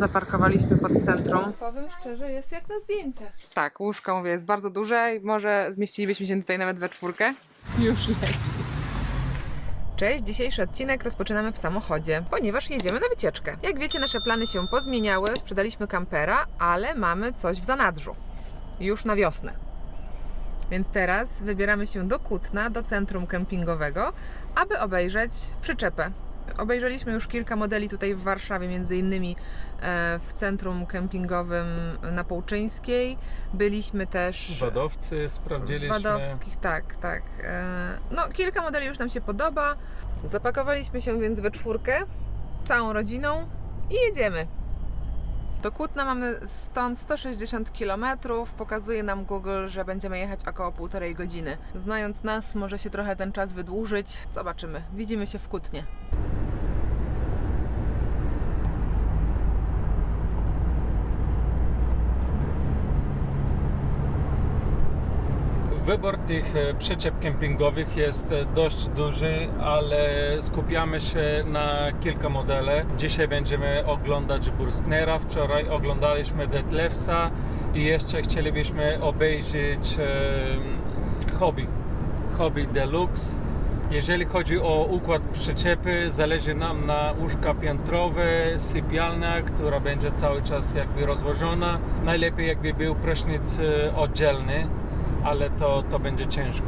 Zaparkowaliśmy pod centrum. Powiem szczerze, jest jak na zdjęciach. Tak, łóżko mówię, jest bardzo duże i może zmieścilibyśmy się tutaj nawet we czwórkę. Już leci. Cześć, dzisiejszy odcinek rozpoczynamy w samochodzie, ponieważ jedziemy na wycieczkę. Jak wiecie, nasze plany się pozmieniały, sprzedaliśmy kampera, ale mamy coś w zanadrzu. Już na wiosnę. Więc teraz wybieramy się do Kutna, do centrum kempingowego, aby obejrzeć przyczepę. Obejrzeliśmy już kilka modeli tutaj w Warszawie, między innymi e, w centrum kempingowym na Połczyńskiej. Byliśmy też Wadowcy sprawdziliśmy. Wadowskich, tak, tak. E, No, kilka modeli już nam się podoba. Zapakowaliśmy się więc we czwórkę, całą rodziną i jedziemy. Do Kutna mamy stąd 160 km. Pokazuje nam Google, że będziemy jechać około półtorej godziny. Znając nas, może się trochę ten czas wydłużyć. Zobaczymy. Widzimy się w Kutnie. Wybór tych e, przyczep kempingowych jest e, dość duży, ale skupiamy się na kilka modeli. Dzisiaj będziemy oglądać Burstnera, wczoraj oglądaliśmy Detlefsa i jeszcze chcielibyśmy obejrzeć e, Hobby, Hobby Deluxe. Jeżeli chodzi o układ przyczepy, zależy nam na łóżka piętrowe, sypialnia, która będzie cały czas jakby rozłożona. Najlepiej jakby był prysznic oddzielny, ale to, to będzie ciężko.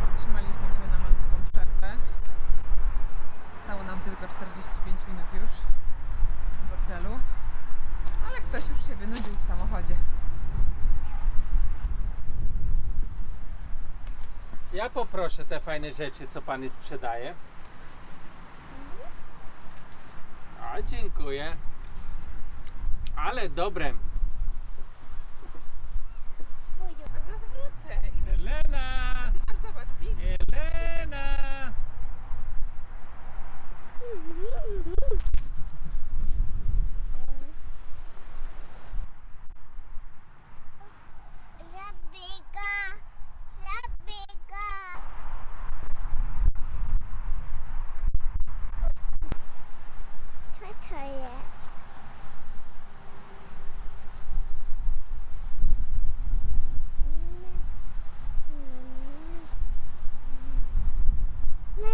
Zatrzymaliśmy się na malutką przerwę. Zostało nam tylko 45 minut już do celu. Ale ktoś już się wynudził w samochodzie. Ja poproszę te fajne rzeczy, co pani sprzedaje. A, dziękuję. Ale dobre. Zaraz wrócę. Idę. Elena! Masz, zobacz, pink. Elena! Żabika! Żabika! Co to jest? Nie,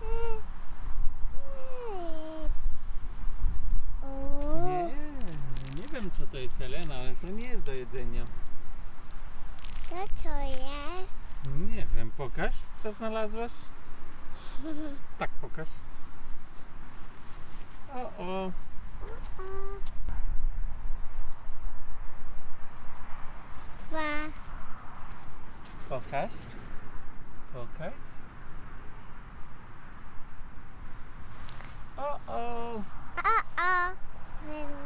nie, nie. O. Nie, nie wiem co to jest Elena, ale to nie jest do jedzenia. Co to jest? Nie wiem, pokaż co znalazłaś. Tak, pokaż. O, o. Dwa. Pokaż. Pokaż. O, o. O-o. Wędrowy.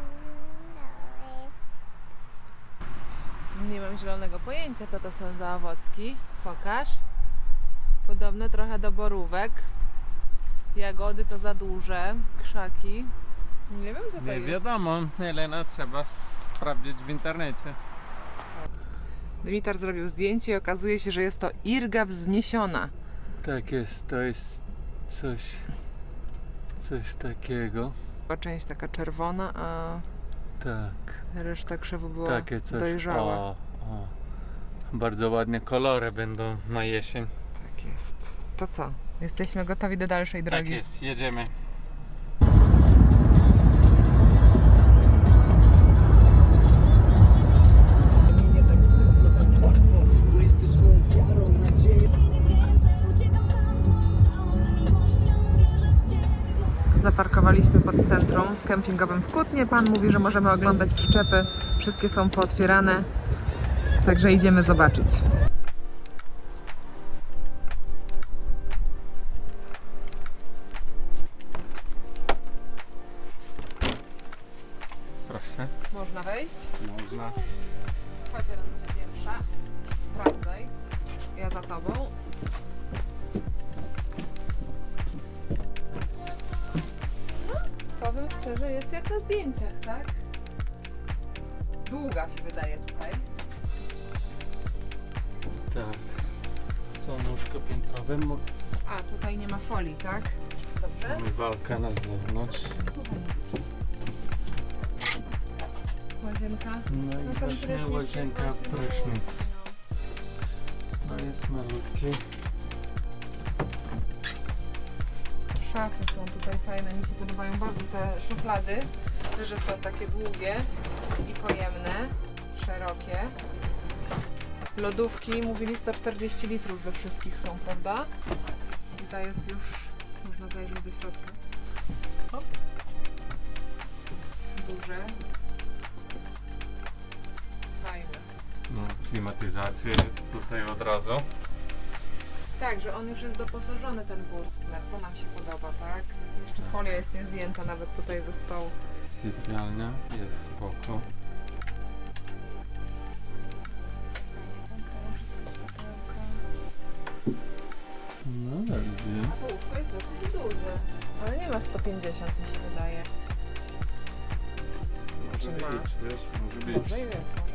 Nie mam zielonego pojęcia, co to są za owocki. Pokaż. Podobne trochę do borówek. Jagody to za duże. Krzaki. Nie wiem, co to Nie jest. wiadomo, Elena, trzeba sprawdzić w internecie. Dymitar zrobił zdjęcie i okazuje się, że jest to irga wzniesiona. Tak jest, to jest coś, coś takiego. Była część taka czerwona, a Tak, reszta krzewu była takie coś. dojrzała. O, o. Bardzo ładne kolory będą na jesień. Tak jest. To co? Jesteśmy gotowi do dalszej drogi. Tak jest, jedziemy. Zaparkowaliśmy pod centrum kempingowym w Kutnie. Pan mówi, że możemy oglądać przyczepy. Wszystkie są pootwierane. Także idziemy zobaczyć. Są łóżko piętrowe. Mo- A, tutaj nie ma folii, tak? Dobrze. Walka na zewnątrz. Łazienka. No No i ten właśnie prysznic jest łazienka, właśnie prysznic. No jest malutki. Szafy są tutaj fajne, mi się podobają bardzo te szuflady, że są takie długie i pojemne, szerokie. Lodówki, mówili 140 litrów we wszystkich są, prawda? I ta jest już, można zajrzeć do środka. Hop. Duże. Fajne. No, klimatyzacja jest tutaj od razu. Tak, że on już jest doposażony ten burstner, to nam się podoba, tak? Jeszcze folia jest niezdjęta nawet tutaj ze stołu. Sypialnia jest spoko. Nie ma 150 mi się wydaje. Może Czy ma? być, wiesz, może być. Może i jest, może.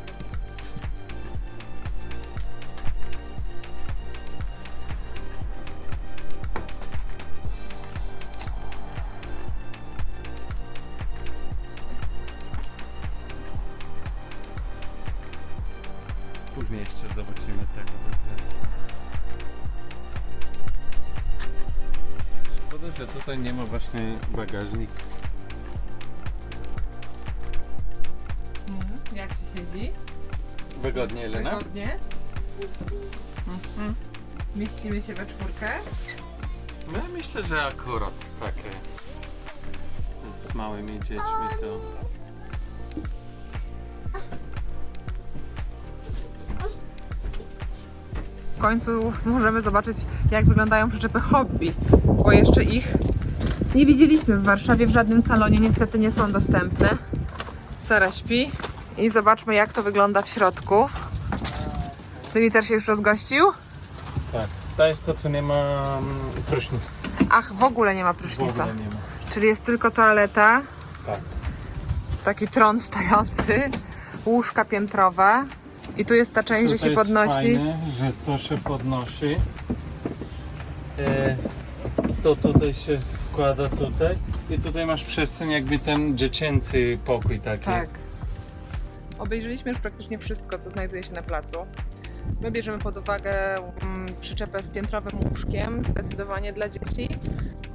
Bagażnik. Mhm. Jak ci siedzi? Wygodnie, Elena? Wygodnie. Mhm. Mieścimy się we czwórkę. No ja myślę, że akurat takie z małymi dziećmi to... W końcu możemy zobaczyć, jak wyglądają przyczepy hobby, bo jeszcze ich nie widzieliśmy w Warszawie w żadnym salonie, niestety nie są dostępne. Sara śpi i zobaczmy, jak to wygląda w środku. Dymiter się już rozgościł? Tak, to jest to, co nie ma mm, prysznic. Ach, w ogóle nie ma W prysznica. ogóle nie ma. Czyli jest tylko toaleta, Tak. taki tron stojący, łóżka piętrowe. I tu jest ta część, że się jest podnosi. Fajne, że to się podnosi. E, to tutaj się wkłada tutaj i tutaj masz przestrzeń jakby ten dziecięcy pokój taki. Tak. Obejrzeliśmy już praktycznie wszystko, co znajduje się na placu. My bierzemy pod uwagę mm, przyczepę z piętrowym łóżkiem, zdecydowanie dla dzieci.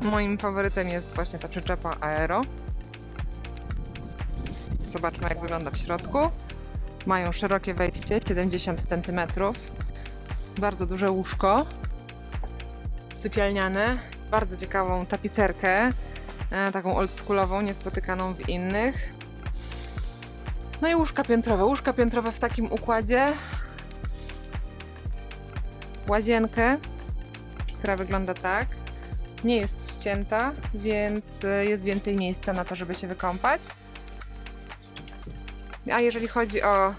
Moim faworytem jest właśnie ta przyczepa Aero. Zobaczmy, jak wygląda w środku. Mają szerokie wejście, 70 cm. Bardzo duże łóżko. Sypialniane. Bardzo ciekawą tapicerkę. e, Taką oldschoolową, niespotykaną w innych. No i łóżka piętrowe. Łóżka piętrowe w takim układzie. Łazienkę, która wygląda tak. Nie jest ścięta, więc y, jest więcej miejsca na to, żeby się wykąpać. A jeżeli chodzi o.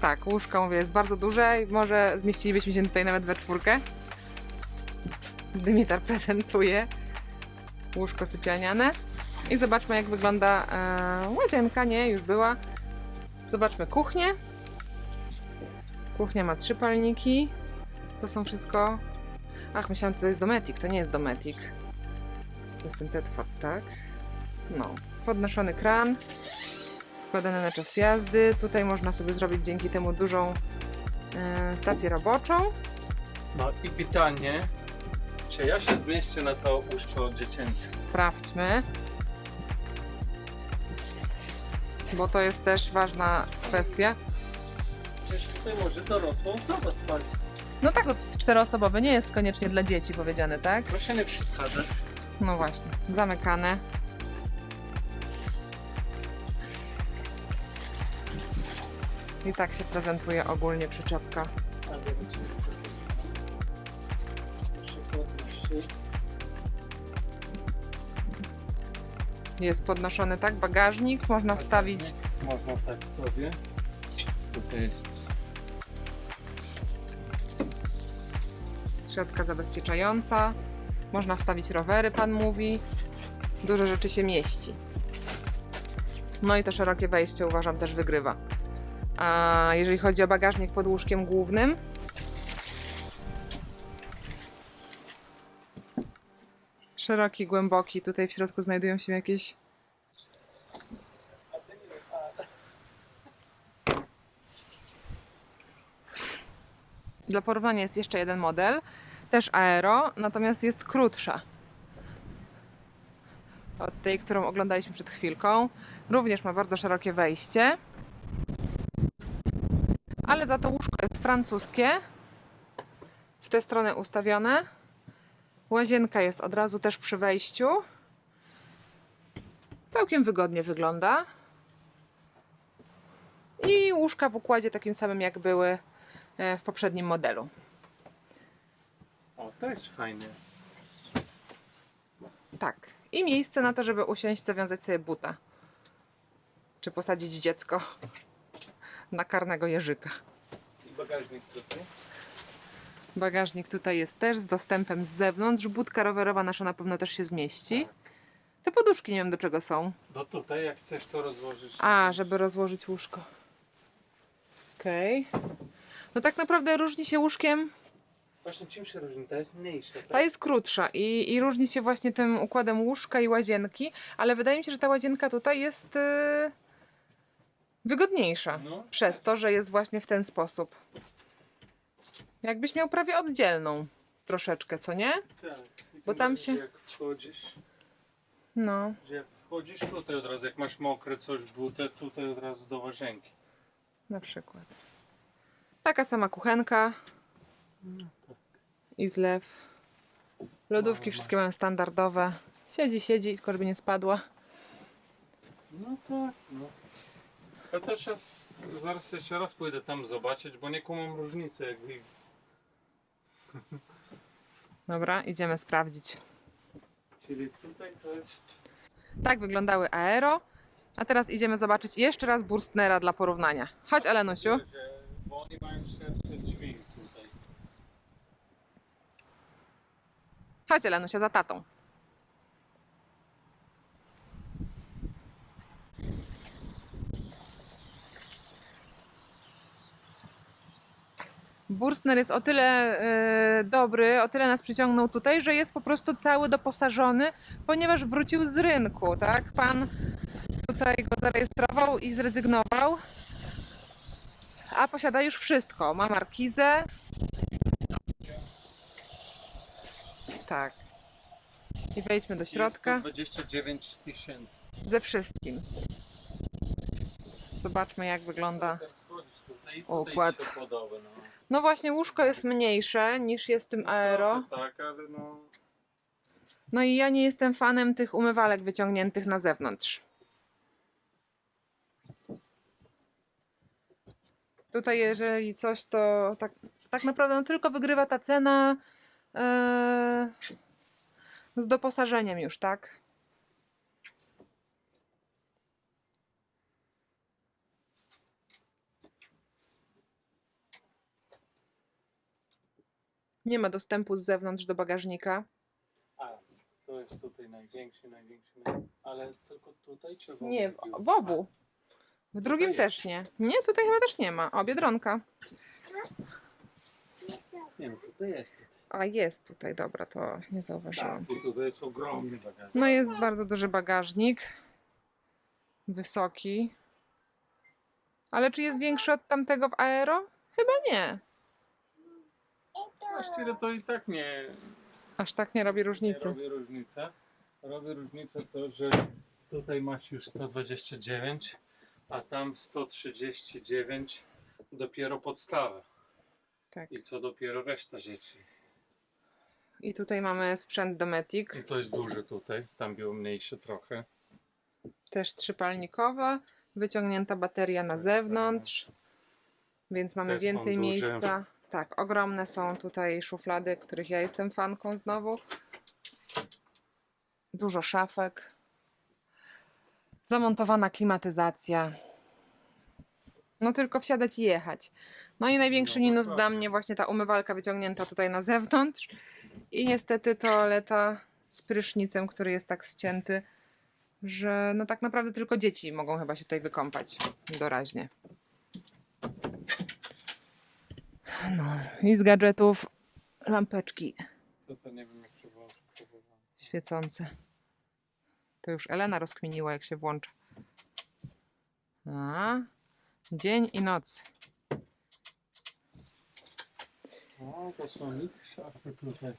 Tak, łóżko mówię, jest bardzo duże i może zmieścilibyśmy się tutaj nawet we czwórkę. Dymitar prezentuje łóżko sypialniane. I zobaczmy, jak wygląda e, łazienka. Nie, już była. Zobaczmy kuchnię. Kuchnia ma trzy palniki. To są wszystko. Ach, myślałam, to jest Dometic. To nie jest Dometic. To jest ten tak? No. Podnoszony kran. Składany na czas jazdy. Tutaj można sobie zrobić dzięki temu dużą e, stację roboczą. No i pytanie, czy ja się zmieszczę na to łóżko dziecięce? Sprawdźmy. Bo to jest też ważna kwestia. Przecież tutaj może dorosła osoba spać. No tak, to jest czteroosobowy, nie jest koniecznie dla dzieci powiedziane, tak? Proszę nie przeszkadzać. No właśnie, zamykane. I tak się prezentuje ogólnie przyczepka. Jest podnoszony tak bagażnik, można wstawić Można tak sobie. Tutaj jest środka zabezpieczająca, można wstawić rowery, pan mówi. Dużo rzeczy się mieści. No i to szerokie wejście uważam też wygrywa. A jeżeli chodzi o bagażnik pod łóżkiem głównym, Szeroki, głęboki. Tutaj w środku znajdują się jakieś. Dla porównania jest jeszcze jeden model, też aero, natomiast jest krótsza. Od tej, którą oglądaliśmy przed chwilką. Również ma bardzo szerokie wejście. Ale za to łóżko jest francuskie. W tę stronę ustawione. Łazienka jest od razu też przy wejściu. Całkiem wygodnie wygląda. I łóżka w układzie takim samym jak były e, w poprzednim modelu. O, to jest fajne. Tak. I miejsce na to, żeby usiąść, zawiązać sobie buta. Czy posadzić dziecko na karnego jeżyka. I bagażnik tutaj. Bagażnik tutaj jest też z dostępem z zewnątrz. Budka rowerowa nasza na pewno też się zmieści. Te poduszki nie wiem do czego są. Do tutaj, jak chcesz to rozłożyć. A, żeby rozłożyć łóżko. Okej. No tak naprawdę różni się łóżkiem. Właśnie czym się różni? Ta jest mniejsza, tak? Ta jest krótsza i, i różni się właśnie tym układem łóżka i łazienki, ale wydaje mi się, że ta łazienka tutaj jest yy, wygodniejsza. No. Przez to, że jest właśnie w ten sposób. Jakbyś miał prawie oddzielną troszeczkę, co nie? Tak. Bo tam się- Jak wchodzisz, No. że jak wchodzisz tutaj od razu, jak masz mokre coś butę, tutaj od razu do łazienki. Na przykład. Taka sama kuchenka i zlew. Lodówki wszystkie mają standardowe. Siedzi, siedzi, tylko żeby nie spadła. No tak, no. A czas, zaraz jeszcze raz pójdę tam zobaczyć, bo nie kumam różnicy jakby. Dobra, idziemy sprawdzić. Czyli tutaj to jest... Tak wyglądały aero. A teraz idziemy zobaczyć jeszcze raz Burstnera dla porównania. Chodź, Elenusiu. Bo oni mają tutaj. Chodź, Elenusia, za tatą. Burstner jest o tyle e, dobry, o tyle nas przyciągnął tutaj, że jest po prostu cały doposażony, ponieważ wrócił z rynku, tak? Pan tutaj go zarejestrował i zrezygnował, a posiada już wszystko. Ma markizę. Tak. I wejdźmy do środka. Jest 29 tysięcy. Ze wszystkim. Zobaczmy, jak wygląda. Układ. No. No właśnie, łóżko jest mniejsze niż jest w tym aero. Trochę Tak, ale no... No i ja nie jestem fanem tych umywalek wyciągniętych na zewnątrz. Tutaj, jeżeli coś, to tak, tak naprawdę no, tylko wygrywa ta cena e, z doposażeniem już, tak? Nie ma dostępu z zewnątrz do bagażnika. A, to jest tutaj największy, największy, naj- ale tylko tutaj czy w Nie, w, obu? w obu. W drugim jest. też nie. Nie, tutaj chyba też nie ma. O, Biedronka. Nie, no tutaj jest. Tutaj. A jest tutaj, dobra, to nie zauważyłam. Tak, tutaj jest ogromny bagaż. No jest bardzo duży bagażnik. Wysoki. Ale czy jest większy od tamtego w aero? Chyba nie. Właściwie to i tak nie, Aż tak nie robi nie różnicy. robi różnicy. Robi różnicę to, że tutaj masz już 129, a tam 139 dopiero podstawa. Tak. I co dopiero reszta rzeczy. I tutaj mamy sprzęt Dometic. I to jest duży tutaj, tam było mniejsze trochę. Też trzypalnikowe. Wyciągnięta bateria na zewnątrz. Więc mamy Te są więcej duże. miejsca. Tak, ogromne są tutaj szuflady, których ja jestem fanką znowu. Dużo szafek. Zamontowana klimatyzacja. No tylko wsiadać i jechać. No i największy No, minus dla dokładnie. mnie właśnie ta umywalka wyciągnięta tutaj na zewnątrz. I niestety toaleta z prysznicem, który jest tak ścięty, że no tak naprawdę tylko dzieci mogą chyba się tutaj wykąpać doraźnie. No i z gadżetów lampeczki To to nie wiem jak próbował. próbowałem. Świecące. To już Elena rozkminiła, jak się włącza. A, dzień i noc. O, to są ich szafy tutaj.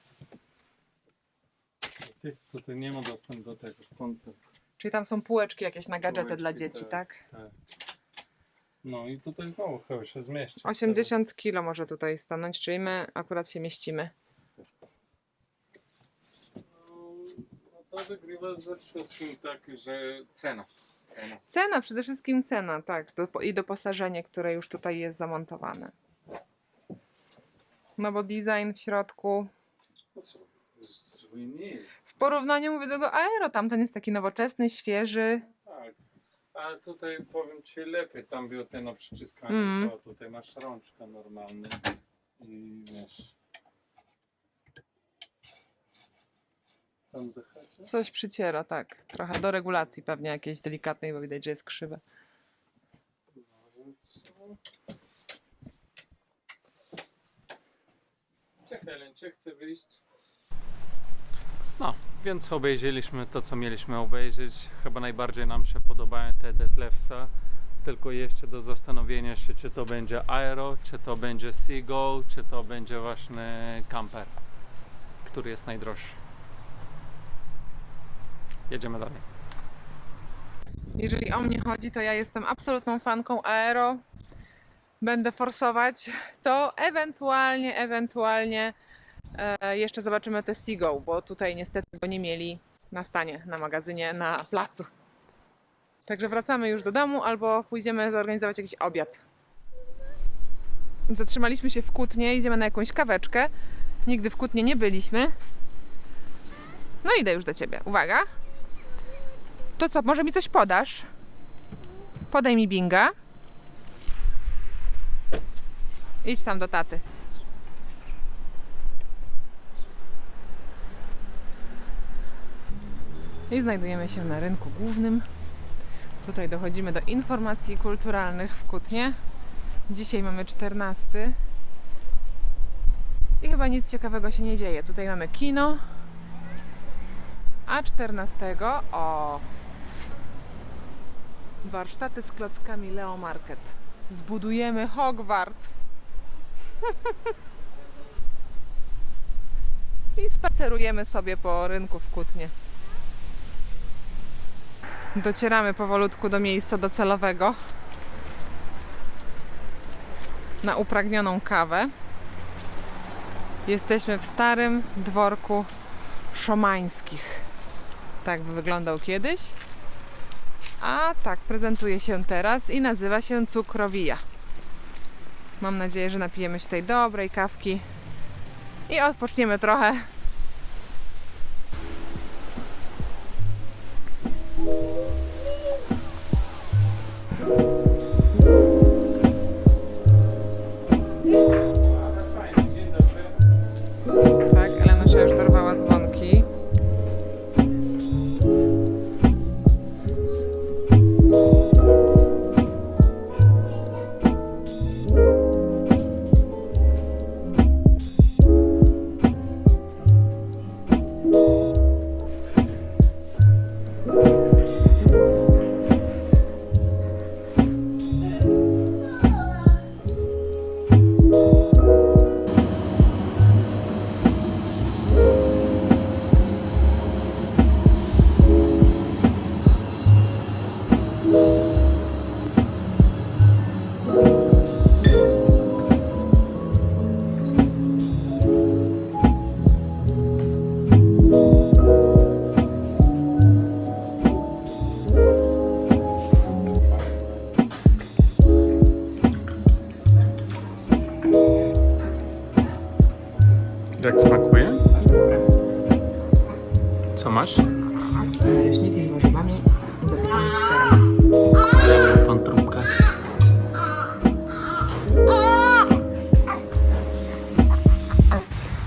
Tych tutaj nie ma dostępu do tego, stąd to. Czyli tam są półeczki jakieś na gadżety Półeczki, dla dzieci, tak? tak. No i tutaj znowu chyba się zmieści. 80 kilo może tutaj stanąć, czyli my akurat się mieścimy. No, no to wygrywa ze wszystkim tak, że cena. Cena. Cena, przede wszystkim cena, tak. Do, I doposażenie, które już tutaj jest zamontowane. No bo design w środku. No co? Zły nie jest. W porównaniu mówię do tego Aero, tamten jest taki nowoczesny, świeży. Tak. A tutaj powiem ci lepiej, tam było te na przyciskanie, Mm. to tutaj masz rączkę normalny i wiesz. Tam. Coś przyciera, tak. Trochę do regulacji pewnie jakiejś delikatnej, bo widać, że jest krzywe. Czekaj, Lencie, chcę wyjść. No, więc obejrzeliśmy to, co mieliśmy obejrzeć. Chyba najbardziej nam się podobają te Detlefsa. Tylko jeszcze do zastanowienia się, czy to będzie Aero, czy to będzie Seagull, czy to będzie właśnie Camper, który jest najdroższy. Jedziemy dalej. Jeżeli o mnie chodzi, to ja jestem absolutną fanką Aero. Będę forsować to ewentualnie, ewentualnie jeszcze zobaczymy te Seagull, bo tutaj niestety go nie mieli na stanie, na magazynie, na placu. Także wracamy już do domu albo pójdziemy zorganizować jakiś obiad. Zatrzymaliśmy się w Kutnie, idziemy na jakąś kaweczkę. Nigdy w Kutnie nie byliśmy. No idę już do ciebie. Uwaga. To co, może mi coś podasz? Podaj mi binga. Idź tam do taty. I znajdujemy się na rynku głównym. Tutaj dochodzimy do informacji kulturalnych w Kutnie. Dzisiaj mamy 14. I chyba nic ciekawego się nie dzieje. Tutaj mamy kino. A 14 o warsztaty z klockami Leo Market. Zbudujemy Hogwart. I spacerujemy sobie po rynku w Kutnie. Docieramy powolutku do miejsca docelowego. Na upragnioną kawę. Jesteśmy w starym dworku szomańskich. Tak wyglądał kiedyś. A tak prezentuje się teraz i nazywa się Cukrowija. Mam nadzieję, że napijemy się tej dobrej kawki i odpoczniemy trochę.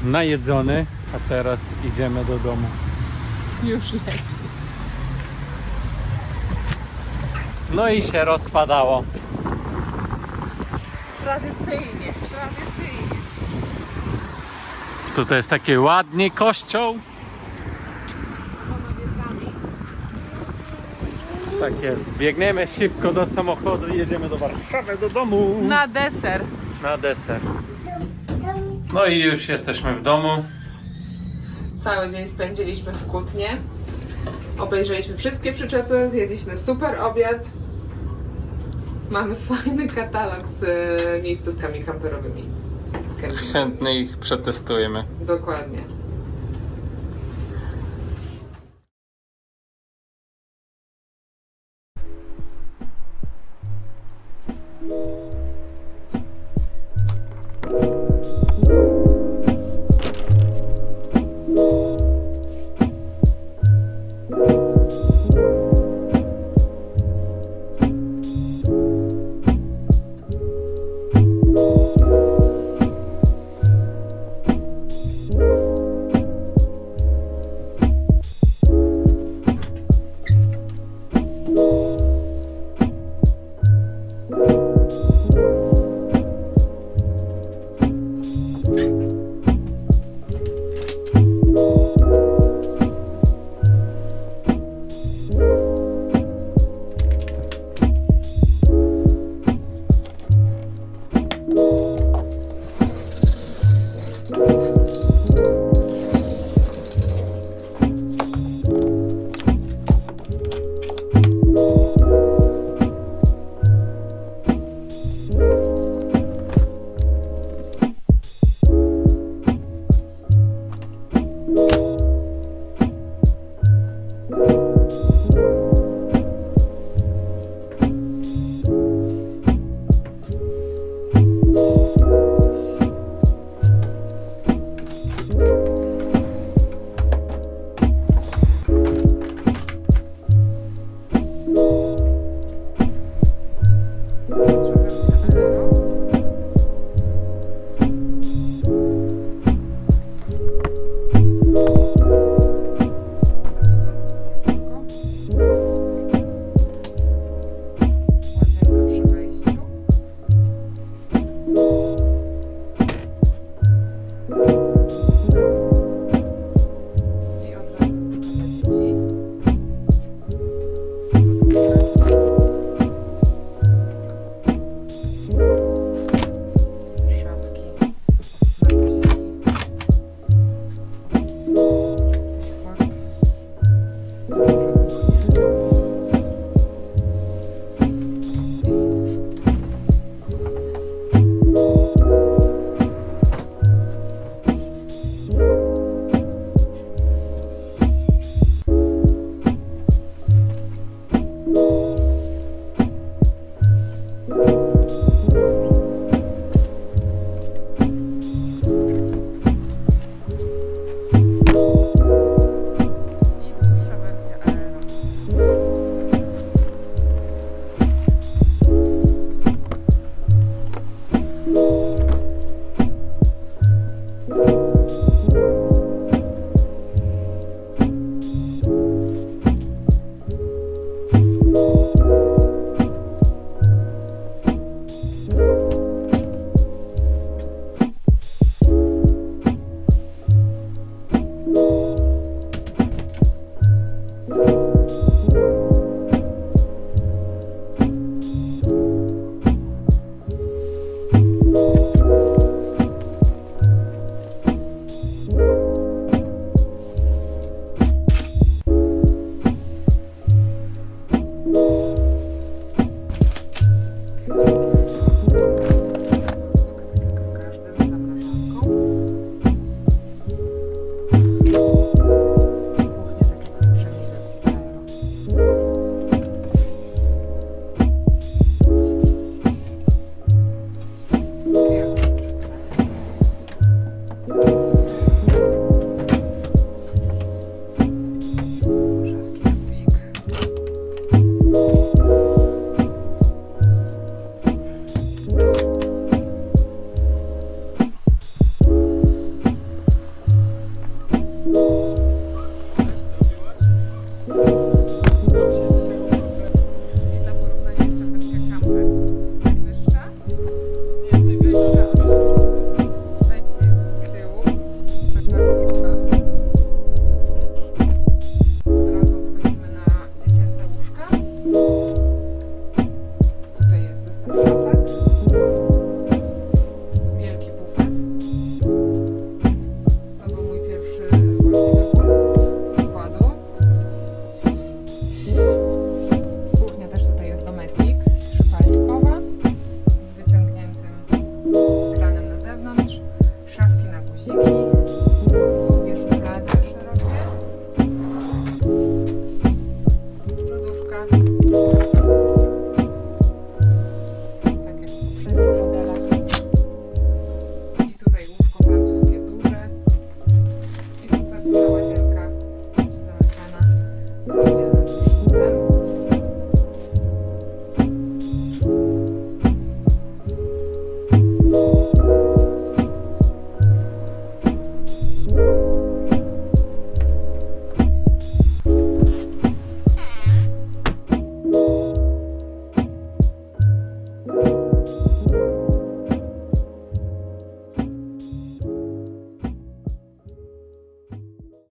najedzony, a teraz idziemy do domu. Już leci. No i się rozpadało. Tradycyjnie, tradycyjnie. Tutaj jest taki ładny kościół. Tak jest. Biegniemy szybko do samochodu i jedziemy do Warszawy, do domu. Na deser. Na deser. No i już jesteśmy w domu. Cały dzień spędziliśmy w Kutnie. Obejrzeliśmy wszystkie przyczepy, zjedliśmy super obiad. Mamy fajny katalog z e, miejscówkami kamperowymi. Chętnie ich przetestujemy. Dokładnie.